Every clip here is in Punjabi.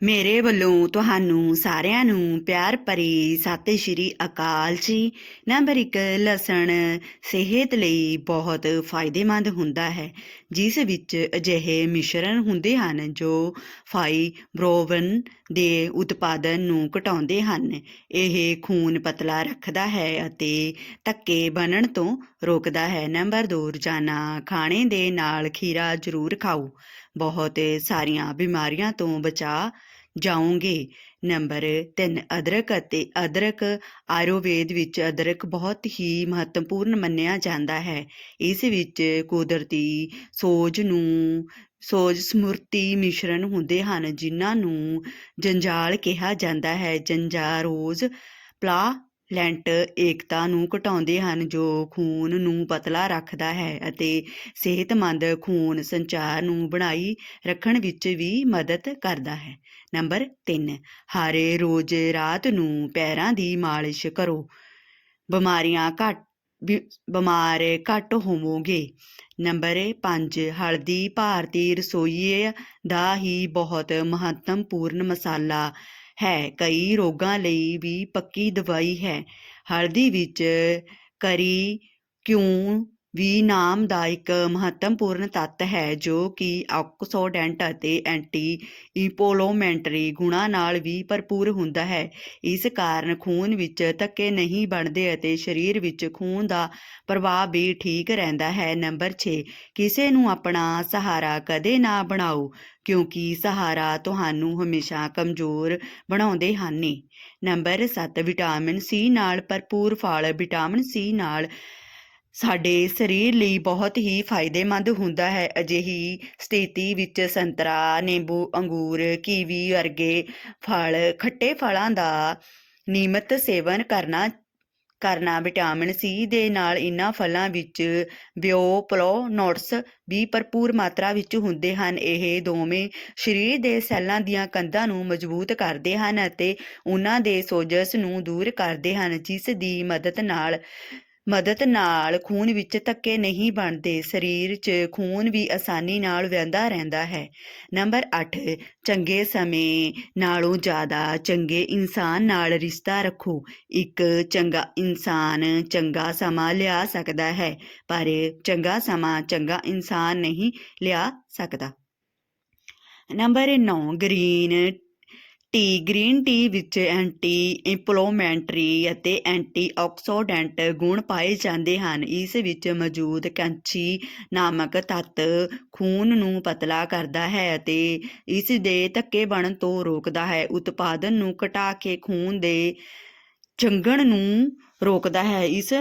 ਮੇਰੇ ਵੱਲੋਂ ਤੁਹਾਨੂੰ ਸਾਰਿਆਂ ਨੂੰ ਪਿਆਰ ਭਰੀ ਸਤਿ ਸ਼੍ਰੀ ਅਕਾਲ ਜੀ। ਨੰਬਰ 1 ਲਸਣ ਸਿਹਤ ਲਈ ਬਹੁਤ ਫਾਇਦੇਮੰਦ ਹੁੰਦਾ ਹੈ, ਜਿਸ ਵਿੱਚ ਅਜਿਹੇ ਮਿਸ਼ਰਣ ਹੁੰਦੇ ਹਨ ਜੋ ਫਾਈਬਰੋਵਨ ਦੇ ਉਤਪਾਦਨ ਨੂੰ ਘਟਾਉਂਦੇ ਹਨ। ਇਹ ਖੂਨ ਪਤਲਾ ਰੱਖਦਾ ਹੈ ਅਤੇ ਧੱਕੇ ਬਣਨ ਤੋਂ ਰੋਕਦਾ ਹੈ। ਨੰਬਰ 2 ਰੋਜ਼ਾਨਾ ਖਾਣੇ ਦੇ ਨਾਲ ਖੀਰਾ ਜ਼ਰੂਰ ਖਾਓ। ਬਹੁਤ ਸਾਰੀਆਂ ਬਿਮਾਰੀਆਂ ਤੋਂ ਬਚਾ ਜਾਓਗੇ। ਨੰਬਰ 3 ਅਦਰਕ ਅਤੇ ਅਦਰਕ ਆਯੁਰਵੇਦ ਵਿੱਚ ਅਦਰਕ ਬਹੁਤ ਹੀ ਮਹੱਤਵਪੂਰਨ ਮੰਨਿਆ ਜਾਂਦਾ ਹੈ। ਇਸ ਵਿੱਚ ਕੁਦਰਤੀ ਸੋਜ ਨੂੰ, ਸੋਜ ਸਮੁਰਤੀ ਮਿਸ਼ਰਣ ਹੁੰਦੇ ਹਨ, ਜਿਨ੍ਹਾਂ ਨੂੰ ਜੰਜਾਲ ਕਿਹਾ ਜਾਂਦਾ ਹੈ। ਜੰਜਾਰੋਜ਼ ਪਲਾ ਲੈਂਟ ਏਕਤਾ ਨੂੰ ਘਟਾਉਂਦੇ ਹਨ, ਜੋ ਖੂਨ ਨੂੰ ਪਤਲਾ ਰੱਖਦਾ ਹੈ ਅਤੇ ਸਿਹਤਮੰਦ ਖੂਨ ਸੰਚਾਰ ਨੂੰ ਬਣਾਈ ਰੱਖਣ ਵਿੱਚ ਵੀ ਮਦਦ ਕਰਦਾ ਹੈ। ਨੰਬਰ 3 ਹਰ ਰੋਜ਼ ਰਾਤ ਨੂੰ ਪੈਰਾਂ ਦੀ ਮਾਲਿਸ਼ ਕਰੋ। ਬਿਮਾਰੀਆਂ ਘੱਟ ਬਿਮਾਰ ਘੱਟ ਹੋਵੋਗੇ। ਨੰਬਰ 5 ਹਲਦੀ ਭਾਰਤੀ ਰਸੋਈ ਦਾ ਹੀ ਬਹੁਤ ਮਹੱਤਵਪੂਰਨ ਮਸਾਲਾ ਹੈ। ਕਈ ਰੋਗਾਂ ਲਈ ਵੀ ਪੱਕੀ ਦਵਾਈ ਹੈ। ਹਲਦੀ ਵਿੱਚ ਕਰੀ ਕਿਉਂ ਵੀ ਨਾਮ ਦਾ ਇੱਕ ਮਹੱਤਵਪੂਰਨ ਤੱਤ ਹੈ, ਜੋ ਕਿ ਆਕਸੀਡੈਂਟ ਅਤੇ ਐਂਟੀ ਇੰਪਲੋਮੈਂਟਰੀ ਗੁਣਾਂ ਨਾਲ ਵੀ ਭਰਪੂਰ ਹੁੰਦਾ ਹੈ। ਇਸ ਕਾਰਨ ਖੂਨ ਵਿੱਚ ਧੱਕੇ ਨਹੀਂ ਬਣਦੇ ਅਤੇ ਸਰੀਰ ਵਿੱਚ ਖੂਨ ਦਾ ਪ੍ਰਵਾਹ ਵੀ ਠੀਕ ਰਹਿੰਦਾ ਹੈ। ਨੰਬਰ 6 ਕਿਸੇ ਨੂੰ ਆਪਣਾ ਸਹਾਰਾ ਕਦੇ ਨਾ ਬਣਾਓ, ਕਿਉਂਕਿ ਸਹਾਰਾ ਤੁਹਾਨੂੰ ਹਮੇਸ਼ਾ ਕਮਜ਼ੋਰ ਬਣਾਉਂਦੇ ਹਨ। ਨੰਬਰ 7 ਵਿਟਾਮਿਨ ਸੀ ਨਾਲ ਭਰਪੂਰ ਫਲ, ਵਿਟਾਮਿਨ ਸੀ ਨਾਲ ਸਾਡੇ ਸਰੀਰ ਲਈ ਬਹੁਤ ਹੀ ਫਾਇਦੇਮੰਦ ਹੁੰਦਾ ਹੈ। ਅਜਿਹੀ ਸਥਿਤੀ ਵਿੱਚ ਸੰਤਰਾ, ਨਿੰਬੂ, ਅੰਗੂਰ, ਕੀਵੀ ਵਰਗੇ ਫਲ, ਖੱਟੇ ਫਲਾਂ ਦਾ ਨਿਯਮਤ ਸੇਵਨ ਕਰਨਾ ਕਰਨਾ ਵਿਟਾਮਿਨ ਸੀ ਦੇ ਨਾਲ ਇਹਨਾਂ ਫਲਾਂ ਵਿੱਚ ਬਿਓਪਲੋਨੋਟਸ ਵੀ ਭਰਪੂਰ ਮਾਤਰਾ ਵਿੱਚ ਹੁੰਦੇ ਹਨ। ਇਹ ਦੋਵੇਂ ਸਰੀਰ ਦੇ ਸੈੱਲਾਂ ਦੀਆਂ ਕੰਧਾਂ ਨੂੰ ਮਜ਼ਬੂਤ ਕਰਦੇ ਹਨ ਅਤੇ ਉਹਨਾਂ ਦੇ ਸੋਜਸ ਨੂੰ ਦੂਰ ਕਰਦੇ ਹਨ, ਜਿਸ ਦੀ ਮਦਦ ਨਾਲ ਮਦਦ ਨਾਲ ਖੂਨ ਵਿੱਚ ਧੱਕੇ ਨਹੀਂ ਬਣਦੇ, ਸਰੀਰ 'ਚ ਖੂਨ ਵੀ ਆਸਾਨੀ ਨਾਲ ਵਹਿੰਦਾ ਰਹਿੰਦਾ ਹੈ। ਨੰਬਰ 8 ਚੰਗੇ ਸਮੇਂ ਨਾਲੋਂ ਜ਼ਿਆਦਾ ਚੰਗੇ ਇਨਸਾਨ ਨਾਲ ਰਿਸ਼ਤਾ ਰੱਖੋ। ਇੱਕ ਚੰਗਾ ਇਨਸਾਨ ਚੰਗਾ ਸਮਾਂ ਲਿਆ ਸਕਦਾ ਹੈ, ਪਰ ਚੰਗਾ ਸਮਾਂ ਚੰਗਾ ਇਨਸਾਨ ਨਹੀਂ ਲਿਆ ਸਕਦਾ। Number 9 green tea, green tea ਵਿੱਚ ਐਂਟੀ ਇੰਪਲੋਮੈਂਟਰੀ ਅਤੇ ਐਂਟੀ ਆਕਸੀਡੈਂਟ ਗੁਣ ਪਾਏ ਜਾਂਦੇ ਹਨ। ਇਸ ਵਿੱਚ ਮੌਜੂਦ ਕੈਂਚੀ ਨਾਮਕ ਤੱਤ ਖੂਨ ਨੂੰ ਪਤਲਾ ਕਰਦਾ ਹੈ ਅਤੇ ਇਸ ਦੇ ਧੱਕੇ ਬਣਨ ਤੋਂ ਰੋਕਦਾ ਹੈ। ਉਤਪਾਦਨ ਨੂੰ ਘਟਾ ਕੇ ਖੂਨ ਦੇ ਚੰਗਣ ਨੂੰ ਰੋਕਦਾ ਹੈ। ਇਸ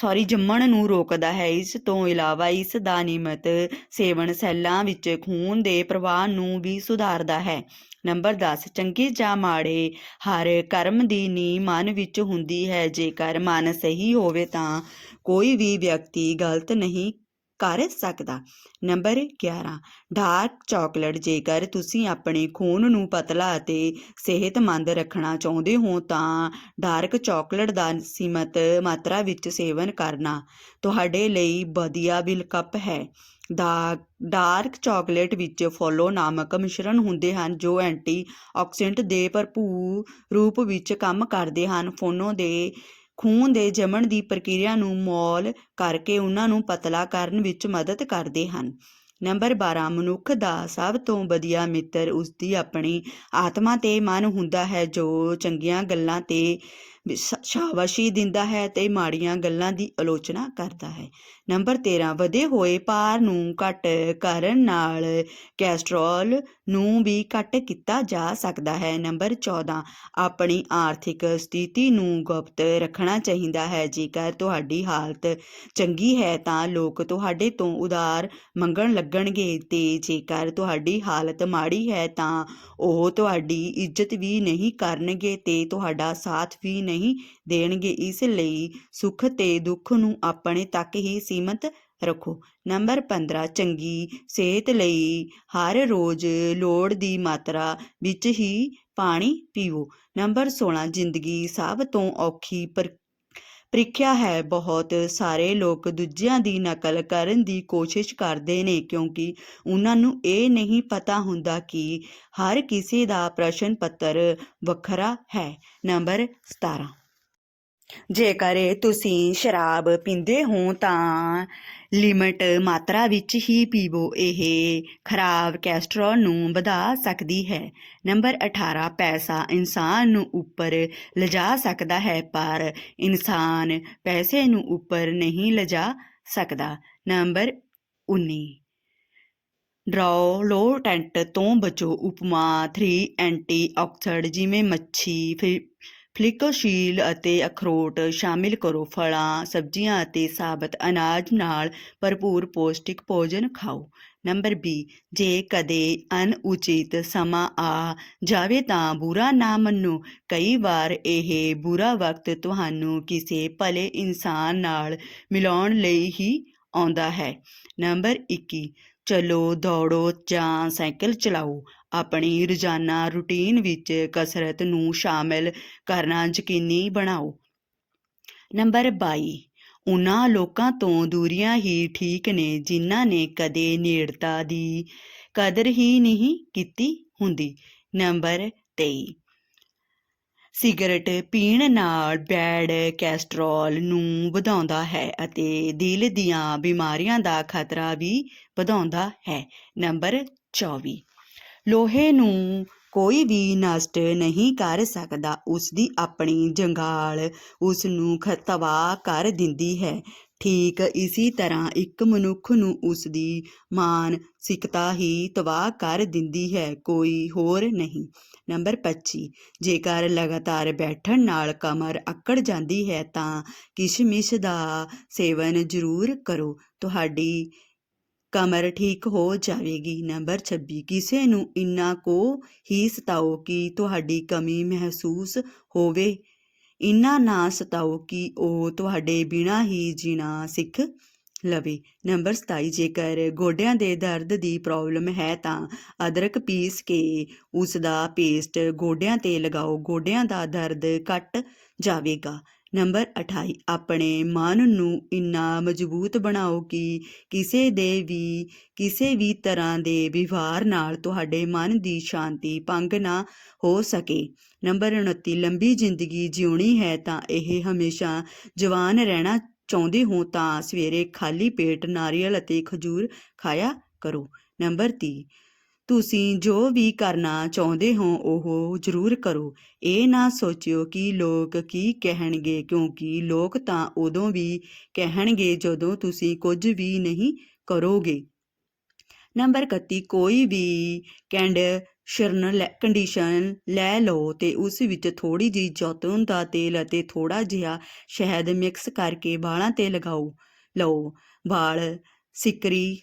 ਸੌਰੀ, ਜੰਮਣ ਨੂੰ ਰੋਕਦਾ ਹੈ। ਇਸ ਤੋਂ ਇਲਾਵਾ ਇਸ ਦਾ ਨਿਯਮਤ ਸੇਵਨ ਸੈੱਲਾਂ ਵਿੱਚ ਖੂਨ ਦੇ ਪ੍ਰਵਾਹ ਨੂੰ ਵੀ ਸੁਧਾਰਦਾ ਹੈ। ਨੰਬਰ 10 ਚੰਗੇ ਜਾਂ ਮਾੜੇ? ਹਰ ਕਰਮ ਦੀ ਨੀਂਹ ਮਨ ਵਿੱਚ ਹੁੰਦੀ ਹੈ। ਜੇਕਰ ਮਨ ਸਹੀ ਹੋਵੇ ਤਾਂ ਕੋਈ ਵੀ ਵਿਅਕਤੀ ਗਲਤ ਨਹੀਂ ਕਰ ਸਕਦਾ। ਨੰਬਰ 11 ਡਾਰਕ ਚਾਕਲੇਟ, ਜੇਕਰ ਤੁਸੀਂ ਆਪਣੇ ਖੂਨ ਨੂੰ ਪਤਲਾ ਅਤੇ ਸਿਹਤਮੰਦ ਰੱਖਣਾ ਚਾਹੁੰਦੇ ਹੋ, ਤਾਂ ਡਾਰਕ ਚਾਕਲੇਟ ਦਾ ਸੀਮਤ ਮਾਤਰਾ ਵਿੱਚ ਸੇਵਨ ਕਰਨਾ ਤੁਹਾਡੇ ਲਈ ਵਧੀਆ ਵਿਕਲਪ ਹੈ। ਦਾ, ਡਾਰਕ ਚਾਕਲੇਟ ਵਿੱਚ ਫੋਲੋ ਨਾਮਕ ਮਿਸ਼ਰਣ ਹੁੰਦੇ ਹਨ ਜੋ ਐਂਟੀ ਆਕਸੀਡੈਂਟ ਦੇ ਭਰਪੂਰ ਰੂਪ ਵਿੱਚ ਕੰਮ ਕਰਦੇ ਹਨ। ਫੋਨੋ ਦੇ ਖੂਨ ਦੇ ਜਮਣ ਦੀ ਪ੍ਰਕਿਰਿਆ ਨੂੰ ਮੌਲ ਕਰਕੇ ਉਹਨਾਂ ਨੂੰ ਪਤਲਾ ਕਰਨ ਵਿੱਚ ਮਦਦ ਕਰਦੇ ਹਨ। ਨੰਬਰ 12 ਮਨੁੱਖ ਦਾ ਸਭ ਤੋਂ ਵਧੀਆ ਮਿੱਤਰ ਉਸ ਦੀ ਆਪਣੀ ਆਤਮਾ ਤੇ ਮਨ ਹੁੰਦਾ ਹੈ, ਜੋ ਚੰਗੀਆਂ ਗੱਲਾਂ ਤੇ ਸ਼ਾਬਾਸ਼ੀ ਦਿੰਦਾ ਹੈ ਤੇ ਮਾੜੀਆਂ ਗੱਲਾਂ ਦੀ ਆਲੋਚਨਾ ਕਰਦਾ ਹੈ। ਨੰਬਰ 13 ਵਧੇ ਹੋਏ ਭਾਰ ਨੂੰ ਘੱਟ ਕਰਨ ਨਾਲ ਕੈਸਟਰੋਲ ਨੂੰ ਵੀ ਘੱਟ ਕੀਤਾ ਜਾ ਸਕਦਾ ਹੈ। ਨੰਬਰ 14 ਆਪਣੀ ਆਰਥਿਕ ਸਥਿਤੀ ਨੂੰ ਗੁਪਤ ਰੱਖਣਾ ਚਾਹੀਦਾ ਹੈ। ਜੇਕਰ ਤੁਹਾਡੀ ਹਾਲਤ ਚੰਗੀ ਹੈ ਤਾਂ ਲੋਕ ਤੁਹਾਡੇ ਤੋਂ ਉਧਾਰ ਮੰਗਣ ਲੱਗਣਗੇ ਤੇ ਜੇਕਰ ਤੁਹਾਡੀ ਹਾਲਤ ਮਾੜੀ ਹੈ ਤਾਂ ਉਹ ਤੁਹਾਡੀ ਇੱਜ਼ਤ ਵੀ ਨਹੀਂ ਕਰਨਗੇ ਤੇ ਤੁਹਾਡਾ ਸਾਥ ਵੀ ਨਹੀਂ ਦੇਣਗੇ, ਇਸ ਲਈ ਸੁੱਖ ਤੇ ਦੁੱਖ ਨੂੰ ਆਪਣੇ ਤੱਕ ਹੀ ਸੀਮਤ ਰੱਖੋ। ਨੰਬਰ 15 ਚੰਗੀ ਸਿਹਤ ਲਈ ਹਰ ਰੋਜ਼ ਲੋੜ ਦੀ ਮਾਤਰਾ ਵਿੱਚ ਹੀ ਪਾਣੀ ਪੀਵੋ। ਨੰਬਰ 16 ਜ਼ਿੰਦਗੀ ਸਭ ਤੋਂ ਔਖੀ ਪਰ ਪ੍ਰੀਖਿਆ ਹੈ ਬਹੁਤ। ਸਾਰੇ ਲੋਕ ਦੂਜਿਆਂ ਦੀ ਨਕਲ ਕਰਨ ਦੀ ਕੋਸ਼ਿਸ਼ ਕਰਦੇ ਨੇ ਕਿਉਂਕਿ ਉਹਨਾਂ ਨੂੰ ਇਹ ਨਹੀਂ ਪਤਾ ਹੁੰਦਾ ਕਿ ਹਰ ਕਿਸੇ ਦਾ ਪ੍ਰਸ਼ਨ ਪੱਤਰ ਵੱਖਰਾ ਹੈ। ਨੰਬਰ 17 ਜੇਕਰ ਤੁਸੀਂ ਸ਼ਰਾਬ ਪੀਂਦੇ ਹੋ ਤਾਂ ਲਿਮਟ ਮਾਤਰਾ ਵਿੱਚ ਹੀ ਪੀਵੋ। ਇਹ ਖਰਾਬ ਕੋਲੇਸਟ੍ਰੋਲ ਨੂੰ ਵਧਾ ਸਕਦੀ ਹੈ। ਨੰਬਰ 18 ਪੈਸਾ ਇਨਸਾਨ ਨੂੰ ਉੱਪਰ ਲਿਜਾ ਸਕਦਾ ਹੈ, ਪਰ ਇਨਸਾਨ ਪੈਸੇ ਨੂੰ ਉੱਪਰ ਨਹੀਂ ਲਿਜਾ ਸਕਦਾ। ਨੰਬਰ 19 ਡਰਾਓ ਲੋ ਟੈਂਟ ਤੋਂ ਬਚੋ। ਉਪਮਾ 3 ਐਂਟੀ ਆਕਸਾਈਡ ਜਿਵੇਂ ਮੱਛੀ ਫਿ- ਫਲਿਕੋਸ਼ੀਲ ਅਤੇ ਅਖਰੋਟ ਸ਼ਾਮਿਲ ਕਰੋ। ਫਲਾਂ, ਸਬਜ਼ੀਆਂ ਅਤੇ ਸਾਬਤ ਅਨਾਜ ਨਾਲ ਭਰਪੂਰ ਪੌਸ਼ਟਿਕ ਭੋਜਨ ਖਾਓ। ਨੰਬਰ 20 ਜੇ ਕਦੇ ਅਨੁਚਿਤ ਸਮਾਂ ਆ ਜਾਵੇ ਤਾਂ ਬੁਰਾ ਨਾ ਮੰਨੋ। ਕਈ ਵਾਰ ਇਹ ਬੁਰਾ ਵਕਤ ਤੁਹਾਨੂੰ ਕਿਸੇ ਭਲੇ ਇਨਸਾਨ ਨਾਲ ਮਿਲਾਉਣ ਲਈ ਹੀ ਆਉਂਦਾ ਹੈ। ਨੰਬਰ 21 ਚਲੋ ਦੌੜੋ ਜਾਂ ਸਾਈਕਲ ਚਲਾਓ। ਆਪਣੀ ਰੋਜ਼ਾਨਾ ਰੁਟੀਨ ਵਿੱਚ ਕਸਰਤ ਨੂੰ ਸ਼ਾਮਿਲ ਕਰਨਾ ਯਕੀਨੀ ਬਣਾਓ। ਨੰਬਰ 22 ਉਹਨਾਂ ਲੋਕਾਂ ਤੋਂ ਦੂਰੀਆਂ ਹੀ ਠੀਕ ਨੇ ਜਿਨ੍ਹਾਂ ਨੇ ਕਦੇ ਨੇੜਤਾ ਦੀ ਕਦਰ ਹੀ ਨਹੀਂ ਕੀਤੀ ਹੁੰਦੀ। ਨੰਬਰ 23 ਸਿਗਰਟ ਪੀਣ ਨਾਲ ਬੈਡ ਕੋਲੇਸਟ੍ਰੋਲ ਨੂੰ ਵਧਾਉਂਦਾ ਹੈ ਅਤੇ ਦਿਲ ਦੀਆਂ ਬਿਮਾਰੀਆਂ ਦਾ ਖਤਰਾ ਵੀ ਵਧਾਉਂਦਾ ਹੈ। ਨੰਬਰ 24 ਲੋਹੇ ਨੂੰ ਕੋਈ ਵੀ ਨਸ਼ਟ ਨਹੀਂ ਕਰ ਸਕਦਾ। ਉਸ ਦੀ ਆਪਣੀ ਜੰਗਾਲ ਉਸ ਨੂੰ ਤਬਾਹ ਕਰ ਦਿੰਦੀ ਹੈ। ਠੀਕ ਇਸੀ ਤਰ੍ਹਾਂ ਇੱਕ ਮਨੁੱਖ ਨੂੰ ਉਸ ਦੀ ਮਾਨਸਿਕਤਾ ਹੀ ਤਬਾਹ ਕਰ ਦਿੰਦੀ ਹੈ, ਕੋਈ ਹੋਰ ਨਹੀਂ। ਨੰਬਰ 25 ਜੇਕਰ ਲਗਾਤਾਰ ਬੈਠਣ ਨਾਲ ਕਮਰ ਅਕੜ ਜਾਂਦੀ ਹੈ, ਤਾਂ ਕਿਸ਼ਮਿਸ਼ ਦਾ ਸੇਵਨ ਜ਼ਰੂਰ ਕਰੋ। ਤੁਹਾਡੀ ਕਮਰ ਠੀਕ ਹੋ ਜਾਵੇਗੀ। ਨੰਬਰ 26 ਕਿਸੇ ਨੂੰ ਇੰਨਾ ਕੋ ਹੀ ਸਤਾਓ ਕਿ ਤੁਹਾਡੀ ਕਮੀ ਮਹਿਸੂਸ ਹੋਵੇ। ਇੰਨਾ ਨਾ ਸਤਾਓ ਕਿ ਉਹ ਤੁਹਾਡੇ ਬਿਨਾਂ ਹੀ ਜੀਣਾ ਸਿੱਖ ਲਵੇ। ਨੰਬਰ 27 ਜੇਕਰ ਗੋਡਿਆਂ ਦੇ ਦਰਦ ਦੀ ਪ੍ਰੋਬਲਮ ਹੈ ਤਾਂ ਅਦਰਕ ਪੀਸ ਕੇ ਉਸ ਦਾ ਪੇਸਟ ਗੋਡਿਆਂ ਤੇ ਲਗਾਓ। ਗੋਡਿਆਂ ਦਾ ਦਰਦ ਘਟ ਜਾਵੇਗਾ। ਨੰਬਰ 28 ਆਪਣੇ ਮਨ ਨੂੰ ਇੰਨਾ ਮਜ਼ਬੂਤ ਬਣਾਓ ਕਿ ਕਿਸੇ ਦੇ ਵੀ, ਕਿਸੇ ਵੀ ਤਰ੍ਹਾਂ ਦੇ ਵਿਵਹਾਰ ਨਾਲ ਤੁਹਾਡੇ ਮਨ ਦੀ ਸ਼ਾਂਤੀ ਭੰਗ ਨਾ ਹੋ ਸਕੇ। ਨੰਬਰ 29 ਲੰਬੀ ਜ਼ਿੰਦਗੀ ਜਿਉਣੀ ਹੈ ਤਾਂ ਇਹ ਹਮੇਸ਼ਾ ਜਵਾਨ ਰਹਿਣਾ ਚਾਹੁੰਦੇ ਹੋ ਤਾਂ ਸਵੇਰੇ ਖਾਲੀ ਪੇਟ ਨਾਰੀਅਲ ਅਤੇ ਖਜੂਰ ਖਾਇਆ ਕਰੋ। ਨੰਬਰ 30 ਤੁਸੀਂ ਜੋ ਵੀ ਕਰਨਾ ਚਾਹੁੰਦੇ ਹੋ ਉਹ ਜ਼ਰੂਰ ਕਰੋ। ਇਹ ਨਾ ਸੋਚਿਓ ਕਿ ਲੋਕ ਕੀ ਕਹਿਣਗੇ, ਕਿਉਂਕਿ ਲੋਕ ਤਾਂ ਉਦੋਂ ਵੀ ਕਹਿਣਗੇ ਜਦੋਂ ਤੁਸੀਂ ਕੁਝ ਵੀ ਨਹੀਂ ਕਰੋਗੇ। ਨੰਬਰ 31 ਕੋਈ ਵੀ ਕੈਂਡ ਲੈ ਕੰਡੀਸ਼ਨ ਲੈ ਲਓ ਤੇ ਉਸ ਵਿੱਚ ਥੋੜੀ ਜਿਹੀ ਜੈਤੂਨ ਦਾ ਤੇਲ ਅਤੇ ਥੋੜਾ ਜਿਹਾ ਸ਼ਹਿਦ ਮਿਕਸ ਕਰਕੇ ਵਾਲਾਂ ਤੇ ਲਗਾਓ। ਲਓ, ਵਾਲ ਸਿਕਰੀ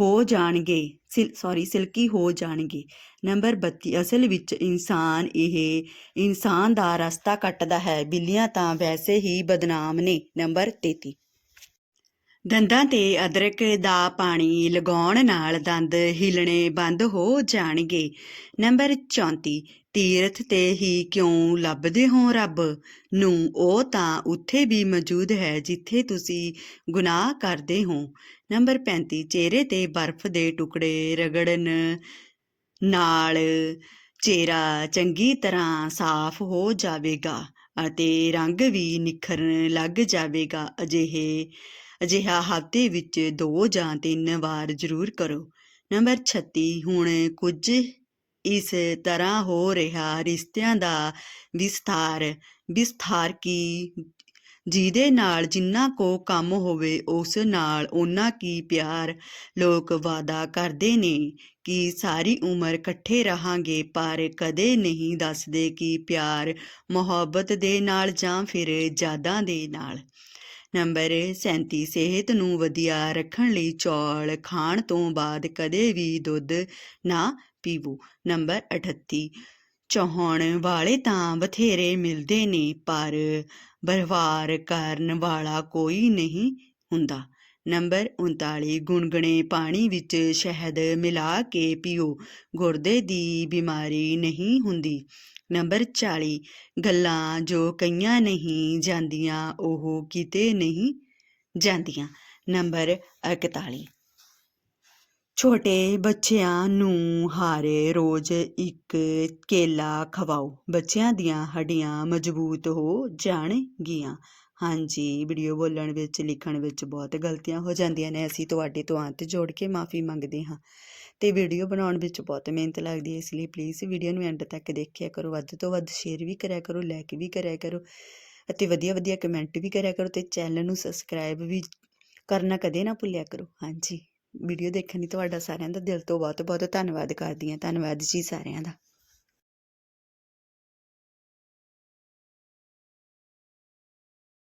ਹੋ ਜਾਣਗੇ ਸੌਰੀ ਸਿਲਕੀ ਹੋ ਜਾਣਗੇ। ਨੰਬਰ 32 ਅਸਲ ਵਿੱਚ ਇਨਸਾਨ ਇਹ, ਇਨਸਾਨ ਦਾ ਰਸਤਾ ਕੱਟਦਾ ਹੈ, ਬਿੱਲੀਆਂ ਤਾਂ ਵੈਸੇ ਹੀ ਬਦਨਾਮ ਨੇ। ਨੰਬਰ 33 ਦੰਦਾਂ ਤੇ ਅਦਰਕ ਦਾ ਪਾਣੀ ਲਗਾਉਣ ਨਾਲ ਦੰਦ ਹਿਲਣੇ ਬੰਦ ਹੋ ਜਾਣਗੇ। ਨੰਬਰ 34 ਤੀਰਥ ਤੇ ਹੀ ਕਿਉਂ ਲੱਭਦੇ ਹੋ ਰੱਬ? ਨੂੰ ਉਹ ਤਾਂ ਉੱਥੇ ਵੀ ਮੌਜੂਦ ਹੈ ਜਿੱਥੇ ਤੁਸੀਂ ਗੁਨਾਹ ਕਰਦੇ ਹੋ। ਨੰਬਰ 35 ਚਿਹਰੇ ਤੇ ਬਰਫ਼ ਦੇ ਟੁਕੜੇ ਰਗੜਨ ਨਾਲ ਚਿਹਰਾ ਚੰਗੀ ਤਰ੍ਹਾਂ ਸਾਫ਼ ਹੋ ਜਾਵੇਗਾ ਅਤੇ ਰੰਗ ਵੀ ਨਿਖਰਨ ਲੱਗ ਜਾਵੇਗਾ ਅਜਿਹੇ ਅਜਿਹਾ ਹਫ਼ਤੇ ਵਿੱਚ ਦੋ ਜਾਂ ਤਿੰਨ ਵਾਰ ਜ਼ਰੂਰ ਕਰੋ। ਨੰਬਰ 36 ਹੁਣ ਕੁਝ ਇਸ ਤਰ੍ਹਾਂ ਹੋ ਰਿਹਾ, ਰਿਸ਼ਤਿਆਂ ਦਾ ਵਿਸਥਾਰ। ਵਿਸਥਾਰ ਕੀ? ਜਿਹਦੇ ਨਾਲ ਜਿੰਨਾ ਕੋ ਕੰਮ ਹੋਵੇ, ਉਸ ਨਾਲ ਉਹਨਾਂ ਕੀ ਪਿਆਰ ਲੋਕ ਵਾਦਾ ਕਰਦੇ ਨੇ ਕਿ ਸਾਰੀ ਉਮਰ ਇਕੱਠੇ ਰਹਾਂਗੇ, ਪਰ ਕਦੇ ਨਹੀਂ ਦੱਸਦੇ ਕਿ ਪਿਆਰ ਮੁਹੱਬਤ ਦੇ ਨਾਲ ਜਾਂ ਫਿਰ ਯਾਦਾਂ ਦੇ ਨਾਲ। ਨੰਬਰ 37 ਸਿਹਤ ਨੂੰ ਵਧੀਆ ਰੱਖਣ ਲਈ ਚੌਲ ਖਾਣ ਤੋਂ ਬਾਅਦ ਕਦੇ ਵੀ ਦੁੱਧ ਨਾ ਪੀਵੋ। ਨੰਬਰ 38 ਚਾਹੁਣ ਵਾਲੇ ਤਾਂ ਬਥੇਰੇ ਮਿਲਦੇ ਨੇ, ਪਰ ਵਿਵਹਾਰ ਕਰਨ ਵਾਲਾ ਕੋਈ ਨਹੀਂ ਹੁੰਦਾ। ਨੰਬਰ 39 ਗੁਨਗੁਣੇ ਪਾਣੀ ਵਿੱਚ ਸ਼ਹਿਦ ਮਿਲਾ ਕੇ ਪੀਓ। ਗੁਰਦੇ ਦੀ ਬਿਮਾਰੀ ਨਹੀਂ ਹੁੰਦੀ। ਨੰਬਰ 40 ਗੱਲਾਂ ਜੋ ਕਈਆਂ ਨਹੀਂ ਜਾਂਦੀਆਂ, ਉਹ ਕਿਤੇ ਨਹੀਂ ਜਾਂਦੀਆਂ। ਨੰਬਰ 41 ਛੋਟੇ ਬੱਚਿਆਂ ਨੂੰ ਹਾਰੇ ਰੋਜ਼ ਇੱਕ ਕੇਲਾ ਖਵਾਓ। ਬੱਚਿਆਂ ਦੀਆਂ ਹੱਡੀਆਂ ਮਜ਼ਬੂਤ ਹੋ ਜਾਣਗੀਆਂ। ਹਾਂਜੀ, ਵੀਡੀਓ ਬੋਲਣ ਵਿੱਚ, ਲਿਖਣ ਵਿੱਚ ਬਹੁਤ ਗਲਤੀਆਂ ਹੋ ਜਾਂਦੀਆਂ ਨੇ। ਅਸੀਂ ਤੁਹਾਡੇ ਤੋਂ ਅੰਤ ਜੋੜ ਕੇ ਮਾਫੀ ਮੰਗਦੇ ਹਾਂ। ਤੇ ਵੀਡੀਓ ਬਣਾਉਣ ਵਿੱਚ ਬਹੁਤ ਮਿਹਨਤ ਲੱਗਦੀ ਹੈ, ਇਸ ਲਈ ਪਲੀਜ਼ ਵੀਡੀਓ ਨੂੰ ਐਂਡ ਤੱਕ ਦੇਖਿਆ ਕਰੋ, ਵੱਧ ਤੋਂ ਵੱਧ ਸ਼ੇਅਰ ਵੀ ਕਰਿਆ ਕਰੋ ਲਾਈਕ ਵੀ ਕਰਿਆ ਕਰੋ ਅਤੇ ਵਧੀਆ ਵਧੀਆ ਕਮੈਂਟ ਵੀ ਕਰਿਆ ਕਰੋ ਤੇ ਚੈਨਲ ਨੂੰ ਸਬਸਕ੍ਰਾਈਬ ਵੀ ਕਰਨਾ ਕਦੇ ਨਾ ਭੁੱਲਿਆ ਕਰੋ। ਹਾਂਜੀ ਵੀਡੀਓ ਦੇਖਣ ਲਈ ਤੁਹਾਡਾ ਸਾਰਿਆਂ ਦਾ ਦਿਲ ਤੋਂ ਬਹੁਤ ਬਹੁਤ ਧੰਨਵਾਦ ਕਰਦੀ ਹਾਂ। ਧੰਨਵਾਦ ਜੀ ਸਾਰਿਆਂ ਦਾ।